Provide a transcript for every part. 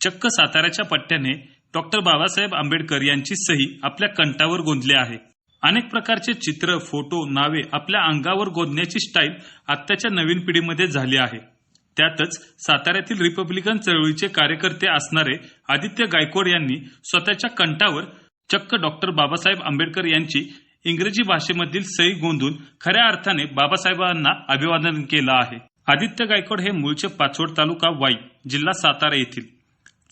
चक्क साताऱ्याच्या पट्ट्याने डॉक्टर बाबासाहेब आंबेडकर यांची सही आपल्या कंठावर गोंदली आहे. अनेक प्रकारचे चित्र फोटो नावे आपल्या अंगावर गोंदण्याची स्टाईल आत्ताच्या नवीन पिढीमध्ये झाली आहे. त्यातच साताऱ्यातील रिपब्लिकन चळवळीचे कार्यकर्ते असणारे आदित्य गायकवाड यांनी स्वतःच्या कंठावर चक्क डॉक्टर बाबासाहेब आंबेडकर यांची इंग्रजी भाषेमधील सही गोंधून खऱ्या अर्थाने बाबासाहेबांना अभिवादन केलं आहे. आदित्य गायकवाड हे मूळचे पाचोड तालुका वाई जिल्हा सातारा येथील.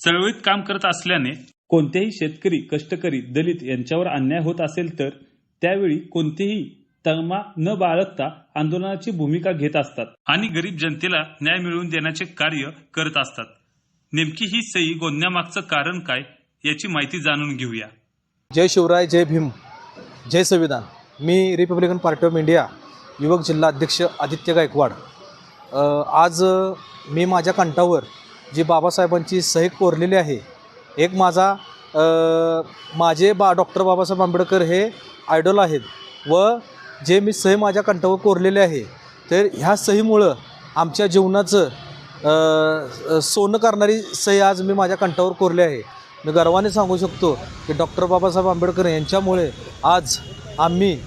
चळवळीत काम करत असल्याने कोणतेही शेतकरी कष्टकरी दलित यांच्यावर अन्याय होत असेल तर त्यावेळी कोणतेही तळमा न बाळगता आंदोलनाची भूमिका घेत असतात आणि गरीब जनतेला न्याय मिळवून देण्याचे कार्य करत असतात. नेमकी ही सही गोंदण्यामागचं कारण काय याची माहिती जाणून घेऊया. जय शिवराय जय भीम जय संविधान. मी रिपब्लिकन पार्टी ऑफ इंडिया युवक जिल्हा अध्यक्ष आदित्य गायकवाड. आज मी माझ्या कंठावर जी बाबासाहेबांची सही कोरलेली आहे. एक माझा माझे बा डॉक्टर बाबासाहेब आंबेडकर हे आयडॉल आहेत व जे मी सही माझ्या कंठावर कोरलेले आहे. तर ह्या सहीमुळं आमच्या जीवनाचं सोनं करणारी सही आज मी माझ्या कंठावर कोरली आहे. मी गर्वाने सांगू शकतो की डॉक्टर बाबासाहेब आंबेडकर यांच्यामुळे आज आम्ही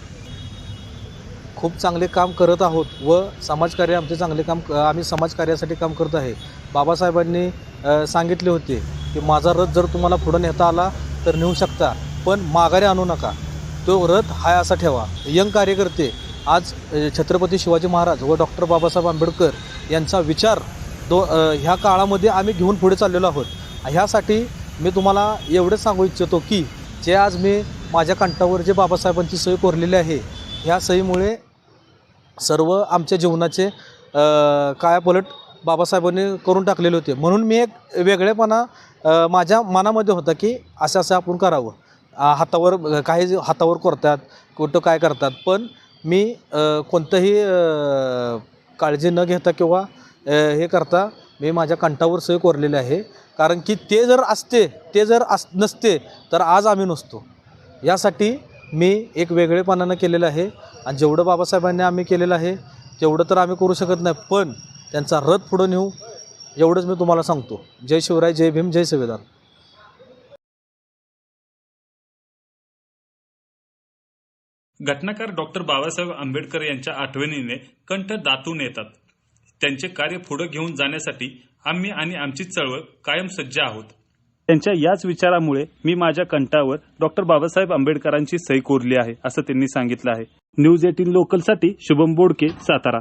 खूप चांगले काम करत आहोत व समाजकार्य आमचे चांगले काम आम्ही समाजकार्यासाठी काम करत आहे. बाबासाहेबांनी सांगितले होते की माझा रथ जर तुम्हाला पुढं नेता आला तर नेऊ शकता पण माघारी आणू नका. तो रथ हाय असा ठेवा. यंग कार्यकर्ते आज छत्रपती शिवाजी महाराज व डॉक्टर बाबासाहेब आंबेडकर यांचा विचार दो ह्या काळामध्ये आम्ही घेऊन पुढे चाललेलो आहोत. ह्यासाठी मी तुम्हाला एवढंच सांगू इच्छितो की जे आज मी माझ्या कंठावर जे बाबासाहेबांची सही कोरलेली आहे ह्या सहीमुळे सर्व आमच्या जीवनाचे कायापलट बाबासाहेबांनी करून टाकलेले होते. म्हणून मी एक वेगळेपणा माझ्या मनामध्ये होता की असं असं आपण करावं. हातावर काही हातावर करतात कुठं काय करतात. पण मी कोणतंही काळजी न घेता किंवा हे करता मी माझ्या कंठावर सही कोरलेली आहे. कारण की ते जर असते ते जर अस नसते तर आज आम्ही नसतो. यासाठी मी एक वेगळेपणानं केलेलं आहे. आणि जेवढं बाबासाहेबांनी आम्ही केलेलं आहे तेवढं तर आम्ही करू शकत नाही पण त्यांचा रथ पुढं नेऊ एवढंच मी तुम्हाला सांगतो. जय शिवराय जय भीम जय संविधान. घटनाकार डॉक्टर बाबासाहेब आंबेडकर यांच्या आठवणीने कंठ दातून येतात. त्यांचे कार्य पुढे घेऊन जाण्यासाठी आम्ही आणि आमची चळवळ कायम सज्ज आहोत. त्यांच्या याच विचारामुळे मी माझ्या कंठावर डॉक्टर बाबासाहेब आंबेडकरांची सही कोरली आहे असं त्यांनी सांगितलं आहे. न्यूज एटीन लोकलसाठी शुभम बोडके सातारा.